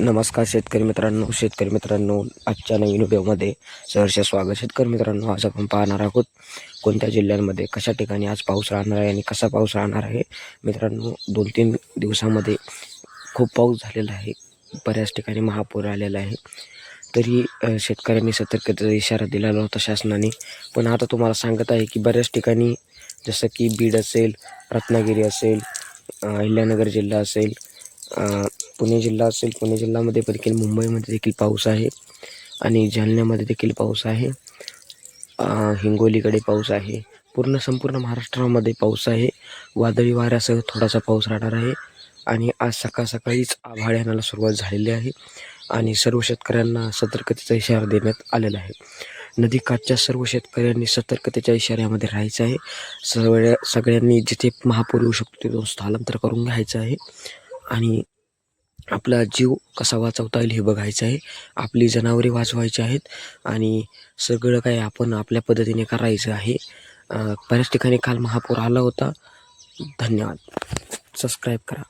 नमस्कार शेतकरी मित्रांनो शेतकरी मित्रांनो आजच्या नवीन व्हिडिओमध्ये सहर्ष स्वागत. शेतकरी मित्रांनो आज आपण पाहणार आहोत कोणत्या जिल्ह्यांमध्ये कशा ठिकाणी आज पाऊस राहणार आहे आणि कसा पाऊस राहणार आहे. मित्रांनो दोन तीन दिवसामध्ये खूप पाऊस झालेला आहे. बऱ्याच ठिकाणी महापूर आलेला आहे. तरी शेतकऱ्यांनी सतर्कतेचा इशारा दिलेला होता शासनाने. पण आता तुम्हाला सांगत आहे की बऱ्याच ठिकाणी जसं की बीड असेल रत्नागिरी असेल अहिल्यानगर जिल्हा असेल पुणे जिल्हा असेल पुणे जिल्ह्यामध्ये देखील मुंबईमध्ये देखील पाऊस आहे आणि जालन्यामध्ये देखील पाऊस आहे. हिंगोलीकडे पाऊस आहे. पूर्ण संपूर्ण महाराष्ट्रामध्ये पाऊस आहे. वादळी वाऱ्यासह थोडासा पाऊस राहणार आहे आणि आज सकाळ सकाळीच आभाळ येण्याला सुरुवात झालेली आहे आणि सर्व शेतकऱ्यांना सतर्कतेचा इशारा देण्यात आलेला आहे. नदीकाठच्या सर्व शेतकऱ्यांनी सतर्कतेच्या इशाऱ्यामध्ये राहायचं आहे. सगळ्या सगळ्यांनी जिथे महापूर येऊ शकतो तिथून स्थलांतर करून घ्यायचं आहे आणि आपला जीव कसा वाचवता येईल हे बघायचं आहे. आपली जनावरे वाचवायची आहेत आणि सगळं काही आपण आपल्या पद्धतीने करायचं आहे. बऱ्याच ठिकाणी काल महापूर आला होता. धन्यवाद. सबस्क्राईब करा.